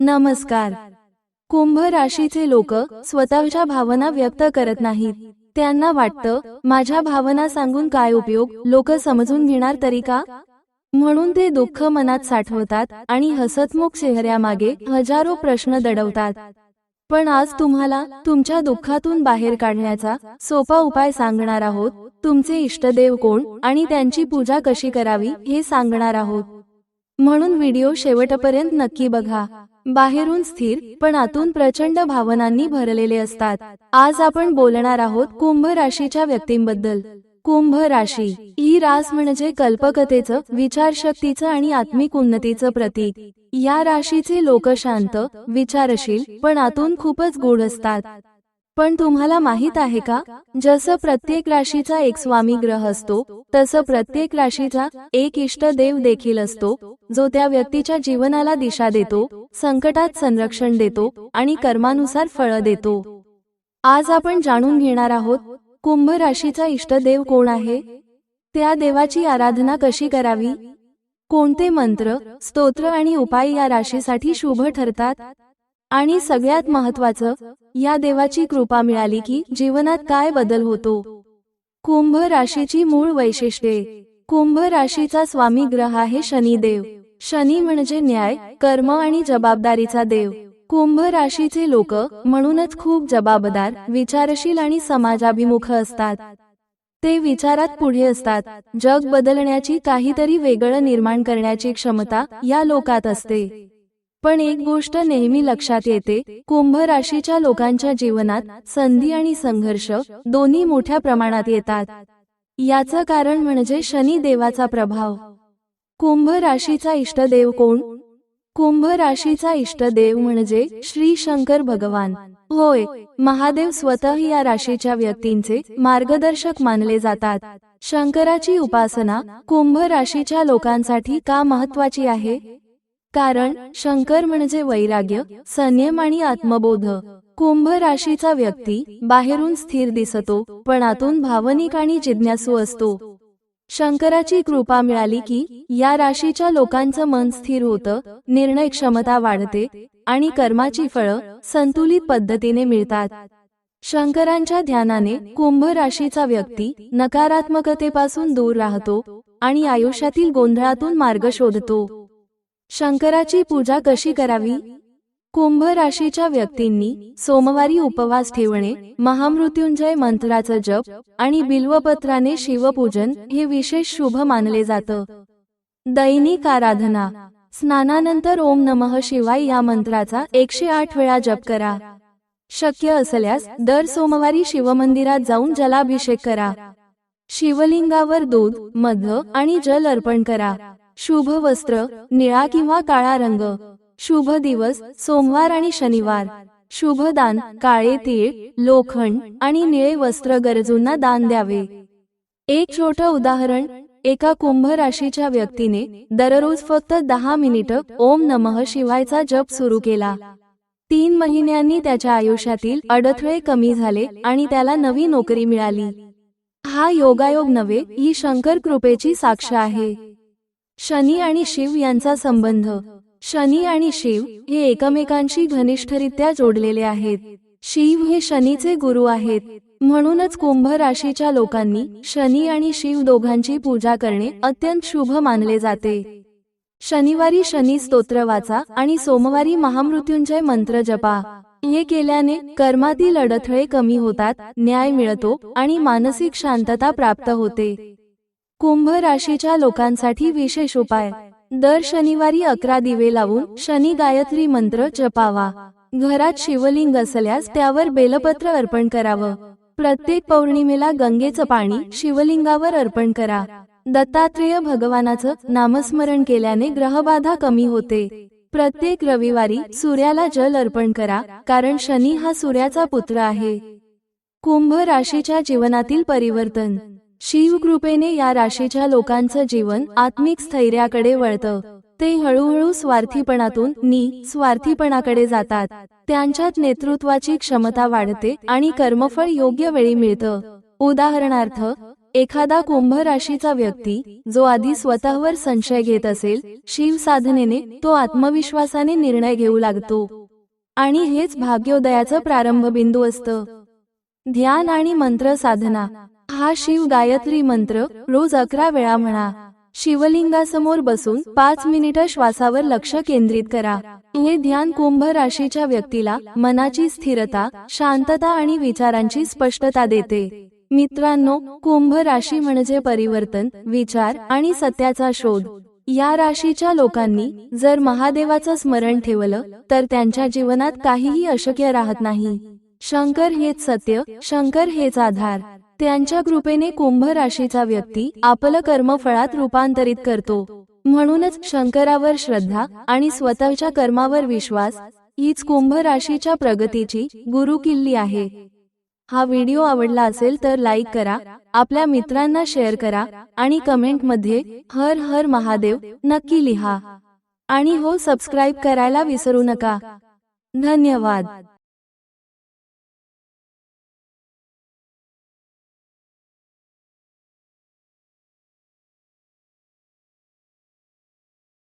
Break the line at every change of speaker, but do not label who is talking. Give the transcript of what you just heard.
नमस्कार. कुंभ राशीचे लोक स्वतःच्या भावना व्यक्त करत नाहीत. त्यांना वाटतं माझ्या भावना सांगून काय उपयोग? लोक समजून घेणार तरी का? म्हणून ते दुःख मनात साठवतात आणि हसतमुख चेहऱ्यामागे हजारो प्रश्न दडवतात. पण आज तुम्हाला तुमच्या दुःखातून बाहेर काढण्याचा सोपा उपाय सांगणार आहोत. तुमचे इष्टदेव कोण आणि त्यांची पूजा कशी करावी हे सांगणार आहोत. म्हणून व्हिडिओ शेवटपर्यंत नक्की बघा. बाहेरून स्थिर पण आतून प्रचंड भावनांनी भरलेले असतात. आज आपण बोलणार आहोत कुंभ राशीच्या व्यक्तींबद्दल. कुंभ राशी ही रास म्हणजे कल्पकतेचं विचारशक्तीचं आणि आत्मिक उन्नतीचं प्रतीक. या राशीचे लोक शांत विचारशील पण आतून खूपच गोड असतात. पण तुम्हाला माहीत आहे का? जसं प्रत्येक राशीचा एक स्वामी ग्रह असतो तसं प्रत्येक राशीचा एक इष्ट देव देखील असतो. जो त्या व्यक्तीच्या जीवनाला दिशा देतो संकटात संरक्षण देतो आणि कर्मानुसार फळं देतो. आज आपण जाणून घेणार आहोत कुंभ राशीचा इष्टदेव कोण आहे? त्या देवाची आराधना कशी करावी? कोणते मंत्र स्तोत्र आणि उपाय या राशीसाठी शुभ ठरतात? आणि सगळ्यात महत्वाचं या देवाची कृपा मिळाली की जीवनात काय बदल होतो? कुंभ राशीची मूळ वैशिष्ट्ये. कुंभ राशीचा स्वामी ग्रह आहे शनिदेव. शनी म्हणजे न्याय कर्म आणि जबाबदारीचा देव. कुंभ राशीचे लोक म्हणूनच खूप जबाबदार विचारशील आणि समाजाभिमुख असतात. ते विचारात पुढे असतात. जग बदलण्याची काहीतरी वेगळं निर्माण करण्याची क्षमता या लोकात असते. पण एक गोष्ट नेहमी लक्षात येते कुंभ राशीच्या लोकांच्या जीवनात संधी आणि संघर्ष दोन्ही मोठ्या प्रमाणात येतात. याचं कारण म्हणजे शनी देवाचा प्रभाव. कुंभ राशीचा इष्टदेव कोण? कुंभ राशीचा इष्टदेव म्हणजे श्री शंकर भगवान. होय महादेव स्वतः या राशीच्या व्यक्तींचे मार्गदर्शक मानले जातात. शंकराची उपासना कुंभ राशीच्या लोकांसाठी का महत्वाची आहे? कारण शंकर म्हणजे वैराग्य संयम आणि आत्मबोध. कुंभ राशीचा व्यक्ती बाहेरून स्थिर दिसतो पण आतून भावनिक आणि जिज्ञासू असतो. शंकराची कृपा मिळाली की या राशीच्या लोकांचं मन स्थिर होतं निर्णय क्षमता वाढते आणि कर्माची फळं संतुलित पद्धतीने मिळतात. शंकरांच्या ध्यानाने कुंभ राशीचा व्यक्ती नकारात्मकतेपासून दूर राहतो आणि आयुष्यातील गोंधळातून मार्ग शोधतो. शंकराची पूजा कशी करावी? कुंभ राशीच्या व्यक्तींनी सोमवारी उपवास ठेवणे महामृत्युंजय मंत्राचं जप आणि बिल्वपत्राने शिवपूजन हे विशेष शुभ मानले जातं. दैनिक आराधना. स्नानानंतर ओम नमः शिवाय या मंत्राचा एकशे आठ वेळा जप करा. शक्य असल्यास दर सोमवारी शिवमंदिरात जाऊन जलाभिषेक करा. शिवलिंगावर दूध मध आणि जल अर्पण करा. शुभ वस्त्र निळा किंवा काळा रंग. शुभ दिवस सोमवार आणि शनिवार. शुभ दान काळे तीळ लोखंड आणि निळे वस्त्र गरजूंना दान द्यावे. एक छोटं उदाहरण एका कुंभ राशीच्या व्यक्तीने दररोज फक्त दहा मिनिटं ओम नमः शिवायचा जप सुरू केला. तीन महिन्यांनी त्याच्या आयुष्यातील अडथळे कमी झाले आणि त्याला नवी नोकरी मिळाली. हा योगायोग नव्हे ही शंकर कृपेची साक्ष आहे. शनी आणि शिव यांचा संबंध. शनी आणि शिव हे एकमेकांशी घनिष्ठरित्या जोडलेले आहेत. शिव हे शनीचे गुरु आहेत. म्हणूनच कुंभ राशीच्या लोकांनी शनी आणि शिव दोघांची पूजा करणे अत्यंत शुभ मानले जाते. शनिवारी शनी स्तोत्र वाचा आणि सोमवारी महामृत्युंजय मंत्र जपा. हे केल्याने कर्मातील अडथळे कमी होतात न्याय मिळतो आणि मानसिक शांतता प्राप्त होते. कुंभ राशीच्या लोकांसाठी विशेष उपाय. दर शनिवारी अकरा दिवे लावून शनी गायत्री मंत्र जपावा. घरात शिवलिंग असल्यास त्यावर बेलपत्र अर्पण करावं. प्रत्येक पौर्णिमेला गंगेचं पाणी शिवलिंगावर अर्पण करा. दत्तात्रेय भगवानाचं नामस्मरण केल्याने ग्रहबाधा कमी होते. प्रत्येक रविवारी सूर्याला जल अर्पण करा कारण शनी हा सूर्याचा पुत्र आहे. कुंभ राशीच्या जीवनातील परिवर्तन. शिवकृपेने या राशीच्या लोकांचं जीवन आत्मिक स्थैर्याकडे वळतं. ते हळूहळू स्वार्थीपणातून नि स्वार्थीपणाकडे जातात. त्यांच्यात नेतृत्वाची क्षमता वाढते आणि कर्मफळ योग्य वेळी मिळतं. उदाहरणार्थ एखादा कुंभ राशीचा व्यक्ती जो आधी स्वतःवर संशय घेत असेल शिव साधनेने तो आत्मविश्वासाने निर्णय घेऊ लागतो. आणि हेच भाग्योदयाचं प्रारंभ बिंदू असतं. ध्यान आणि मंत्र साधना. हा शिव गायत्री मंत्र रोज अकरा वेळा म्हणा. शिवलिंगासमोर बसून पाच मिनिटं श्वासावर लक्ष केंद्रित करा. हे ध्यान कुंभ राशीच्या व्यक्तीला मनाची स्थिरता शांतता आणि विचारांची स्पष्टता देते. मित्रांनो कुंभ राशी म्हणजे परिवर्तन विचार आणि सत्याचा शोध. या राशीच्या लोकांनी जर महादेवाचं स्मरण ठेवलं तर त्यांच्या जीवनात काहीही अशक्य राहत नाही. शंकर हेच सत्य शंकर हेच आधार. त्यांच्या कृपेने कुंभ राशीचा व्यक्ती आपलं कर्मफळात रूपांतरित करतो. म्हणूनच शंकरावर श्रद्धा आणि स्वतःच्या कर्मावर विश्वास हीच कुंभ राशीच्या प्रगतीची गुरुकिल्ली आहे. हा व्हिडिओ आवडला असेल तर लाईक करा आपल्या मित्रांना शेअर करा आणि कमेंटमध्ये हर हर महादेव नक्की लिहा. आणि हो सबस्क्राईब करायला विसरू नका. धन्यवाद.